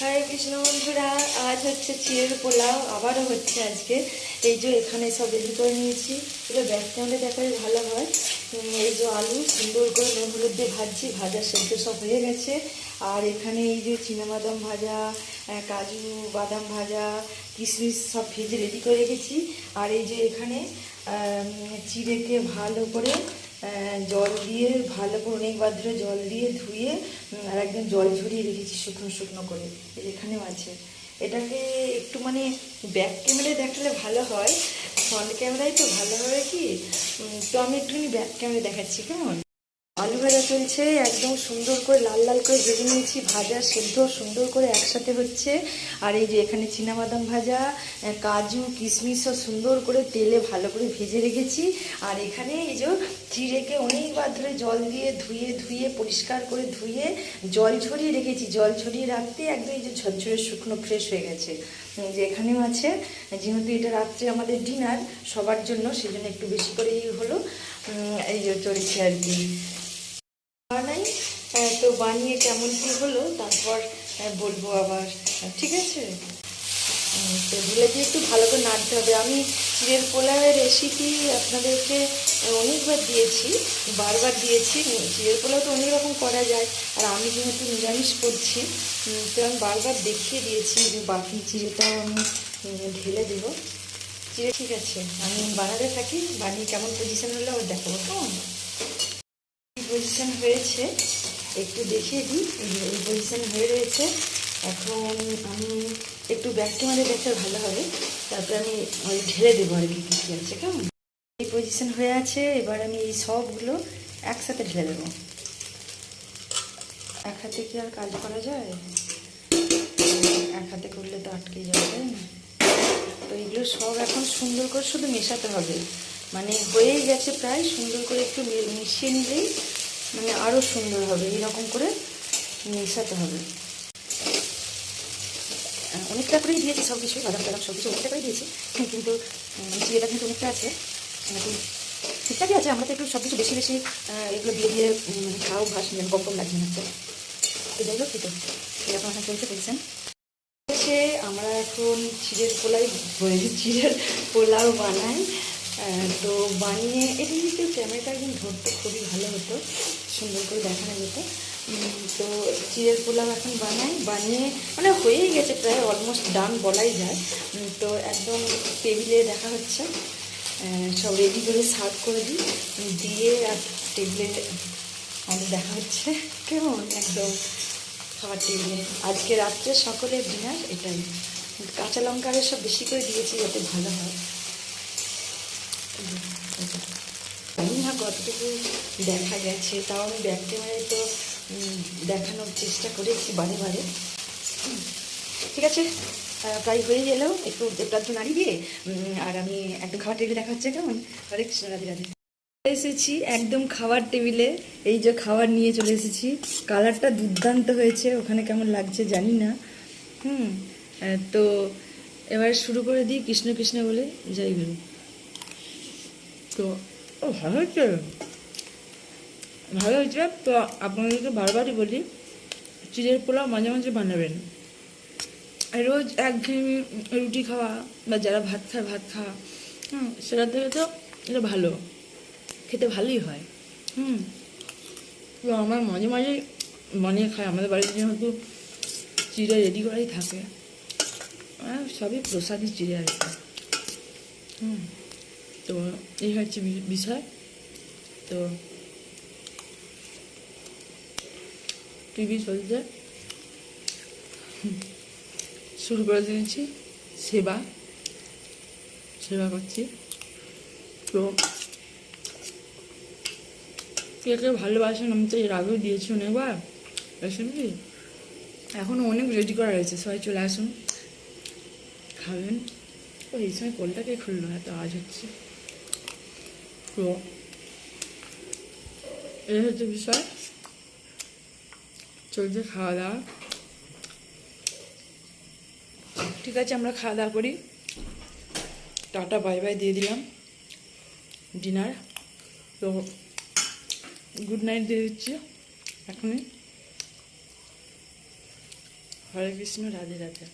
হরে কৃষ্ণ বন্ধুরা, আজ হচ্ছে চিড়ের পোলাও, আবারও হচ্ছে আজকে। এই যে এখানে সব রেডি করে নিয়েছি। এগুলো ক্যামেরা দেখালে ভালো হয়। এই যে আলু, সুন্দর করে নুন হলুদ দিয়ে ভাজছি, ভাজা সেদ্ধ সব হয়ে গেছে। আর এখানে এই যে বাদাম ভাজা কাজু বাদাম ভাজা, কিশমিশ সব ভেজে রেডি করে রেখেছি। আর এই যে এখানে চিড়েকে ভালো করে জল দিয়ে, ভালো করে অনেক ধরে জল দিয়ে ধুয়ে আর একদম জল ঝরিয়ে রেখেছি শুকনো শুকনো করে। এখানেও আছে। এটাকে একটু মানে ব্যাক ক্যামেরায় দেখালে ভালো হয়। ফ্রন্ট ক্যামেরায় তো ভালো হবে কি? তো আমি একটুখানি ব্যাক ক্যামেরায় দেখাচ্ছি, কেমন? আলু ভাজা চলছে, একদম সুন্দর করে লাল লাল করে ভেজে নিয়েছি, ভাজা সেদ্ধ সুন্দর করে একসাথে হচ্ছে। আর এই যে এখানে বাদাম ভাজা কাজু, কিশমিশ সব সুন্দর করে তেলে ভালো করে ভেজে রেখেছি। আর এখানে এই যে চিড়েকে অনেকবার ধরে জল দিয়ে ধুয়ে ধুয়ে, পরিষ্কার করে ধুয়ে জল ছড়িয়ে রেখেছি। জল ছড়িয়ে রাখতে একদম এই যে ঝরঝরে শুকনো ফ্রেশ হয়ে গেছে। যে এখানেও আছে, যেহেতু এটা রাত্রে আমাদের ডিনার সবার জন্য, সেজন্য একটু বেশি করেই হলো। এই যে চলছে আর কি। বানাই তো বানিয়ে কেমন কি হলো, তারপর বলব আবার। ঠিক আছে? তো জিলেপি একটু ভালো করে নাড়তে হবে, আমি চিড়ের পোলাওয়ের রেসিপি আপনাদেরকে অনেকবার দিয়েছি, বারবার দিয়েছি চিড়ের পোলাও তো অনেক রকম করা যায়, আর আমি যেহেতু নিরামিষ করছি তো আমি বারবার দেখিয়ে দিয়েছি, যে বাকি চিড়েটাও আমি ঢেলে দেবো। চিড়ে ঠিক আছে, আমি বানাতে থাকি, বানিয়ে কেমন পজিশন হলে আবার দেখাবো, কেমন? পজিশন হয়েছে। একটু দেখিয়ে দিই, এই পজিশন হয়ে রয়েছে। এখন আমি একটু ব্যাক ক্যামেরা দেখলে ভালো হবে। তারপরে আমি ওই ঢেলে দেবো আর কী কী আছে, কেমন? এই পজিশন হয়ে আছে, এবার আমি এই সবগুলো একসাথে ঢেলে দেবো। এক হাতে কি আর কাজ করা যায়? এক হাতে করলে তো আটকে যাবে, তাই না? তো এগুলো সব এখন সুন্দর করে শুধু মেশাতে হবে। মানে হয়েই গেছে প্রায়, সুন্দর করে একটু মিশিয়ে নিলেই মানে আরও সুন্দর হবে এইরকম করে মেশাতে হবে। অনেকটা করেই দিয়েছি সব কিছু বাদাম টাদাম সব কিছু অনেকটা করেই দিয়েছি কিন্তু উম, চিড়েটা কিন্তু অনেকটা আছে। এখন ঠিকঠাকই আছে আমরা তো একটু সব কিছু বেশি বেশি এগুলো দিয়ে দিয়ে মানে খাও ভাস যেন কম কম লাগছে না তো যাই হোক এরকম এখন চলছে বলছেন হচ্ছে আমরা এখন চিড়ের পোলাই চিড়ের পোলাও বানাই। তো বানিয়ে এটা কিন্তু ক্যামেরাটা একদম ধরতে খুবই ভালো হতো। সুন্দর করে দেখানো যেত। তো চিড়ের পোলাও এখন বানাই, বানিয়ে মানে হয়েই গেছে প্রায় অলমোস্ট ডান বলাই যায়। তো একদম টেবিলে দেখা হচ্ছে। সব রেডি করে সার্ভ করে দিই। দিয়ে আর টেবিলে আমাদের দেখা হচ্ছে। কেমন? একদম খাবার টেবিলে আজকে রাত্রে সকলের ডিনার এটাই। কাঁচা লঙ্কা সব বেশি করে দিয়েছি যাতে ভালো হয়। কতটুকু দেখা গেছে, তাও আমি ব্যাক ক্যামেরায় তো দেখানোর চেষ্টা করেছি বারে বারে। ঠিক আছে? প্রায় হয়ে গেল। একটু একটু নাড়ি দিয়ে আর আমি একদম খাবার টেবিলে দেখা হচ্ছে, কেমন? কৃষ্ণ রাধে রাধে। এসেছি একদম খাবার টেবিলে এই যে খাবার নিয়ে চলে এসেছি। কালারটা দুর্দান্ত হয়েছে। ওখানে কেমন লাগছে জানি না। হুম তো এবার শুরু করে দিই কৃষ্ণ কৃষ্ণ বলে। যাই গুরু। তো ও, ভালো হয়েছে? ভালো হয়েছে? তো আপনাদেরকে বারবারই বলি, চিড়ের পোলাও মাঝে মাঝে বানাবেন। রোজ একঘেয়েমি রুটি খাওয়া বা যারা ভাত খায়, ভাত খাওয়া, হুম সেটা থেকে তো এটা ভালো। খেতে ভালোই হয়, হুম। তো আমার মাঝে মাঝে বানিয়ে খায় আমাদের বাড়িতে যেহেতু চিড়ে রেডি করাই থাকে আর সবই প্রসাদী চিড়ে আর হুম। তো এই হচ্ছে বিষয়। তো টিভি চলছে শুরু করে দিয়েছি, সেবা। সেবা করছি। তো কে কে ভালোবাসেন, আমি তো এর আগেও দিয়েছি অনেকবার। রেসিপি এখনও অনেক রেডি করা রয়েছে, সবাই চলে আসুন। খাবেন। ও এই সময় কোলটাকে খুললো? এত আওয়াজ হচ্ছে। তো এই হচ্ছে বিষয় চলছে খাওয়া দাওয়া ঠিক আছে আমরা খাওয়া দাওয়া করি। টাটা বাই বাই দিয়ে দিলাম। ডিনার। তো গুড নাইট দিয়ে দিচ্ছি এখনই। হরে কৃষ্ণ রাধে রাধে।